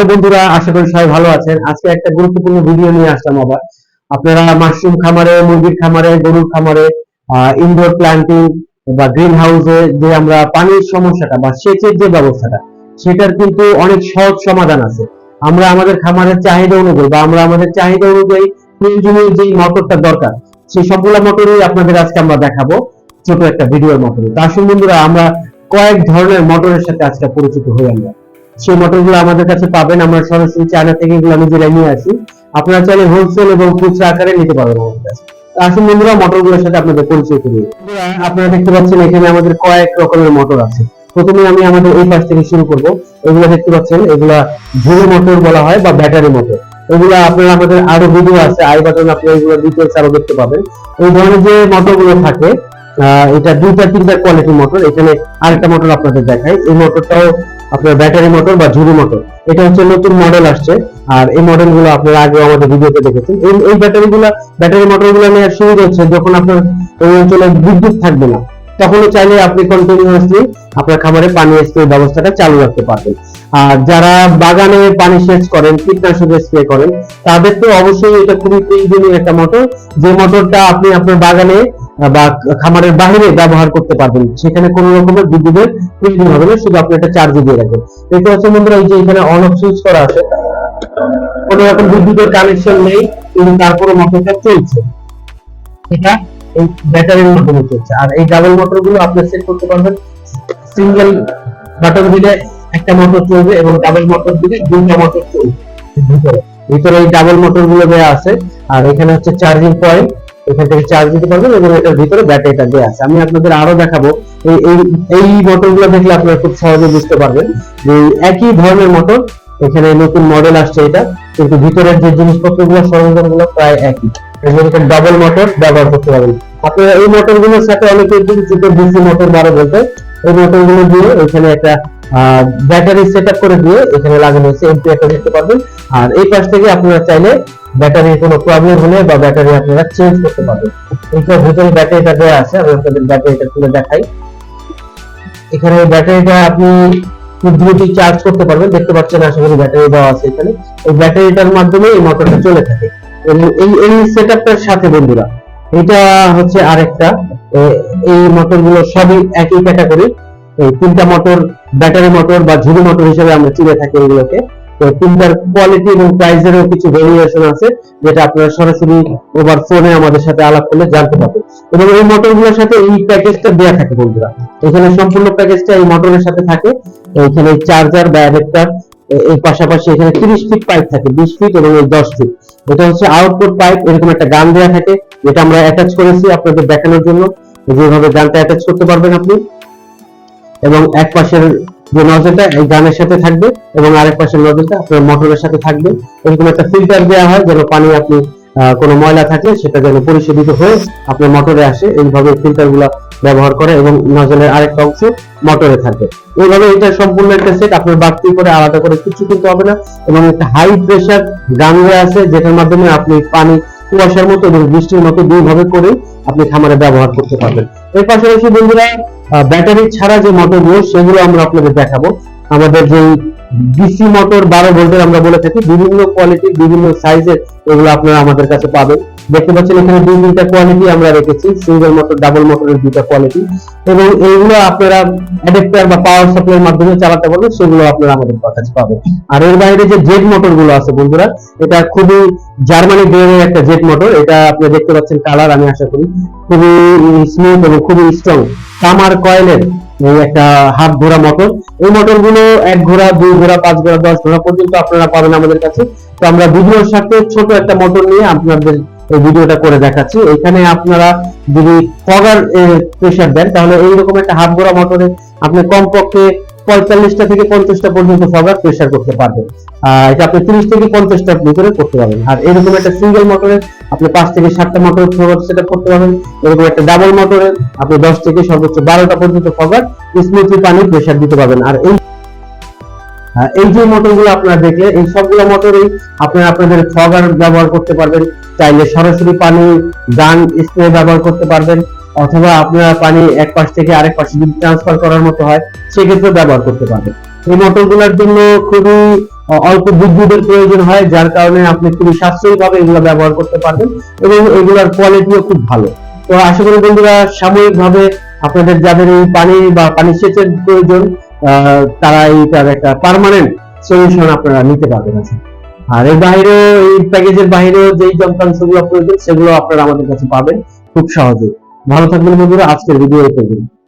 Hello বন্ধুরা, আশা করি সবাই ভালো আছেন। আজকে একটা গুরুত্বপূর্ণ ভিডিও নিয়ে আসলাম আবার। আপনারা মাশরুম খামারে, মুরগির খামারে, গরুর খামারে ইনডোর প্ল্যান্টিং বা গ্রিন হাউসে যে আমরা পানির সমস্যাটা বা সেচের যে ব্যবস্থাটা, সেটার কিন্তু অনেক সহজ সমাধান আছে। আমরা আমাদের খামারের চাহিদা অনুযায়ী বা আমরা আমাদের চাহিদা অনুযায়ী প্রয়োজনীয় যে মোটরটা দরকার, সেই সবগুলো মোটরই আপনাদের আজকে আমরা দেখাবো ছোট একটা ভিডিওর মাধ্যমে তা আসুন বন্ধুরা, আমরা কয়েক ধরনের মোটরের সাথে আজকে পরিচিত হয়ে আমরা। সেই মোটরগুলো আমাদের কাছে পাবেন। আমরা সরাসরি চায়না থেকে এগুলো নিজেরাই নিয়ে আসি। আপনারা চাইলে হোলসেল এবং খুচরা আকারে নিতে পারবেন আমাদের কাছে। আসুন বন্ধুরা সাথে আপনাদের পরিচয় আপনারা দেখতে পাচ্ছেন এখানে আমাদের কয়েক রকমের মোটর আছে। প্রথমে আমি আমাদের এই পাশ থেকে শুরু করব। এগুলো দেখতে পাচ্ছেন, এগুলা ঝুড়ি বলা হয় বা ব্যাটারি মোটর। এগুলো আপনারা আমাদের আরও ভিডিও আছে, আই বাটন আপনারা এগুলো ডিটেলস আরও দেখতে পাবেন। এই ধরনের যে থাকে এটা দুইটা তিনটা কোয়ালিটি মোটর। এখানে আরেকটা মোটর আপনাদের দেখাই। এই মোটরটাও আপনার ব্যাটারি মোটর বা ঝুড়ি মোটর। এটা হচ্ছে নতুন মডেল আসছে। আর এই মডেলগুলো আপনারা আগে আমাদের ভিডিওতে দেখেছেন। এই এই ব্যাটারি গুলো ব্যাটারি মোটরগুলো নেওয়ার সুবিধা হচ্ছে যখন আপনার এই অঞ্চলে বিদ্যুৎ থাকবে না, তখনও চাইলে আপনি কন্টিনিউয়াসলি আপনার খামারে পানি স্প্রে ব্যবস্থাটা চালু রাখতে পারবেন। আর যারা বাগানে পানি সেচ করেন, কীটনাশক স্প্রে করেন, তাদের তো অবশ্যই এটা খুবই প্রয়োজনীয় একটা মোটর। যে মোটরটা আপনি আপনার বাগানে বা খামারের বাইরে ব্যবহার করতে পারবেন। সেখানে কোনো রকমের বিদ্যুতের প্রয়োজন হবে না, শুধু আপনি একটা চার্জে দিয়ে রাখবেন। দেখতে পাচ্ছেন বন্ধুরা, এই যে এখানে অন অফ সুইচ করা আছে। কোনো রকম বিদ্যুতের কানেকশন নেই, কিন্তু তারপরে মোটরটা চলছে। এটা এই ব্যাটারির মাধ্যমে চলছে। আর এই ডাবল মোটরগুলো আপনি সেট করতে পারবেন। সিঙ্গেল বাটন দিলে একটা মোটর চলবে এবং ডাবল মোটর দিলে দুইটা মোটর চলবে। ভিতরে ভিতরে এই ডাবল মোটরগুলো দেওয়া আছে। আর এখানে হচ্ছে চার্জিং পয়েন্ট এখান থেকে চার্জ দিতে পারবেন এবং এটার ভিতরে ব্যাটারিটা দেওয়া আছে। আমি আপনাদের আরও দেখাবো। এই এই এই মোটরগুলো দেখলে আপনারা খুব সহজে বুঝতে পারবেন যে একই ধরনের মোটর এখানে নতুন মডেল আসছে এটা, কিন্তু ভিতরের যে জিনিসপত্রগুলো সরঞ্জামগুলো প্রায় একই। এরকম ডাবল মোটর ব্যবহার করতে পারবেন। আপনারা এই মোটরগুলোর সাথে অনেকে ডিসি মোটর বারো বলতে, এই মোটরগুলো দিয়ে এখানে একটা ব্যাটারি সেট আপ করে দিয়ে এখানে লাগানো হয়েছে এমপি একটা দেখতে পারবেন। আর এই পাশ থেকে আপনারা চাইলে ব্যাটারির কোনো প্রবলেম হলে বা ব্যাটারি আপনারা চেঞ্জ করতে পারবেন। এইটার ভিতরে ব্যাটারিটা দেওয়া আছে, আমি আপনাদের ব্যাটারিটা খুলে দেখাই। এখানে ব্যাটারিটা আপনি খুব দ্রুত চার্জ করতে পারবেন। দেখতে পাচ্ছেন, আশা করি ব্যাটারি দেওয়া আছে এখানে। এই ব্যাটারিটার মাধ্যমে এই মোটরটা চলে থাকে। এবং এই এই সেটআপটার সাথে বন্ধুরা, এটা হচ্ছে আরেকটা। এই মোটরগুলো সবই একই ক্যাটাগরি তিনটা মোটর ব্যাটারি মোটর বা ঝুড়ি মোটর হিসেবে আমরা চিনে থাকি এগুলোকে। তো তিনটার কোয়ালিটি এবং প্রাইসেরও কিছু ভেরিয়েশন আছে, যেটা আপনারা সরাসরি ওভার ফোনে আমাদের সাথে আলাপ করলে জানতে পারবেন। এবং এই মোটরগুলোর সাথে এই প্যাকেজটা দেয়া থাকে বন্ধুরা। এখানে সম্পূর্ণ প্যাকেজটা এই মোটরের সাথে থাকে। এখানে চার্জার বা অ্যাডাপ্টার এর পাশাপাশি এখানে 30 ফিট পাইপ থাকে 20 ফিট এবং এই 10 ফিট এটা হচ্ছে আউটপুট পাইপ এরকম একটা গান দেওয়া থাকে, যেটা আমরা অ্যাটাচ করেছি আপনাদের দেখানোর জন্য। যেভাবে গানটা অ্যাটাচ করতে পারবেন আপনি। এবং এক পাশের যে নজলটা এই গানের সাথে থাকবে এবং আরেক পাশের নজলটা আপনার মোটরের সাথে থাকবে। এরকম একটা ফিল্টার দেওয়া হয় যেন পানি আপনি কোনো ময়লা থাকলে সেটা যেন পরিশোধিত হয়ে আপনার মোটরে আসে। এইভাবে ফিল্টারগুলা ব্যবহার করে এবং নজলের আরেকটা অংশ মোটরে থাকে এইভাবে এটা সম্পূর্ণ একটা সেট আপনার বাড়তি করে আলাদা করে কিছু কিনতে হবে না। এবং একটা হাই প্রেসার গানওয়ে আছে, যেটার মাধ্যমে আপনি পানি কুয়াশার মতো এবং বৃষ্টির মতো দুইভাবে করে আপনি খামারে ব্যবহার করতে পারবেন। এর পাশাপাশি বন্ধুরা ব্যাটারি ছাড়া যে মোটরগুলো সেগুলো আমরা আপনাদের দেখাবো। আমাদের যে ডিসি মোটর বারো ভোল্টের আমরা বলে থাকি। বিভিন্ন কোয়ালিটি বিভিন্ন সাইজের এগুলো আপনারা আমাদের কাছে পাবেন। দেখতে পাচ্ছেন এখানে দুই, তিনটা কোয়ালিটি আমরা রেখেছি। সিঙ্গেল মোটর ডাবল মোটরের দুইটা কোয়ালিটি এবং এইগুলো আপনারা অ্যাডাপ্টার বা পাওয়ার সাপ্লাইয়ের মাধ্যমে চালাতে পারবেন, সেগুলো আপনারা আমাদের কাছে পাবেন। আর এর বাইরে যে জেট মোটরগুলো আছে বন্ধুরা, এটা খুবই জার্মানি ব্র্যান্ডের একটা জেট মোটর এটা আপনি দেখতে পাচ্ছেন কালার আমি আশা করি। খুবই স্মুথ এবং খুবই স্ট্রং তামার কয়েলের এই একটা হাফ ঘোড়া মোটর এই মোটরগুলো এক ঘোড়া, দুই ঘোড়া, পাঁচ ঘোড়া, দশ ঘোড়া পর্যন্ত আপনারা পাবেন আমাদের কাছে। তো আমরা ভিডিওর সাথে ছোট একটা মটর নিয়ে আপনাদের এই ভিডিওটা করে দেখাচ্ছি। এখানে আপনারা যদি ফগার প্রেশার দেন, তাহলে এইরকম একটা হাফ ঘোড়া মোটরে আপনি কমপক্ষে পঁয়তাল্লিশটা থেকে পঞ্চাশটা পর্যন্ত ফগার প্রেসার করতে পারবেন। এটা আপনি তিরিশ থেকে পঞ্চাশটার ভিতরে করতে পারবেন। আর এরকম একটা সিঙ্গেল মোটরে আপনি পাঁচ থেকে সাতটা মোটর ফগার সেট করতে পারবেন। এরকম একটা ডাবল মোটরে আপনি দশ থেকে সর্বোচ্চ বারোটা পর্যন্ত ফগার স্মুথলি পানি প্রেসার দিতে পারবেন। আর এই আহ, এই যে মোটরগুলো আপনারা দেখলে এই সবগুলো মোটরই আপনারা আপনাদের ফগার ব্যবহার করতে পারবেন। চাইলে সরাসরি পানি গান স্প্রে ব্যবহার করতে পারবেন। অথবা আপনারা পানি এক পাশ থেকে আরেক পাশে যদি ট্রান্সফার করার মতো হয় সেক্ষেত্রে ব্যবহার করতে পারবেন। এই মোটরগুলোর জন্য খুবই অল্প বিদ্যুতের প্রয়োজন হয়, যার কারণে আপনি খুবই সাশ্রয়ী ভাবে এগুলো ব্যবহার করতে পারবেন এবং এগুলোর কোয়ালিটিও খুব ভালো। তো আশা করি বন্ধুরা সাময়িক ভাবে আপনাদের যাদের এই পানি বা পানি সেচের প্রয়োজন তারা এইটার একটা পার্মানেন্ট সলিউশন আপনারা নিতে পারবেন আজকে। আর এর বাইরে এই প্যাকেজের বাইরেও যেই যন্ত্রাংশগুলো প্রয়োজন, সেগুলো আপনারা আমাদের কাছে পাবেন খুব সহজে ভালো থাকবেন বন্ধুরা আজকের ভিডিও এই পর্যন্ত।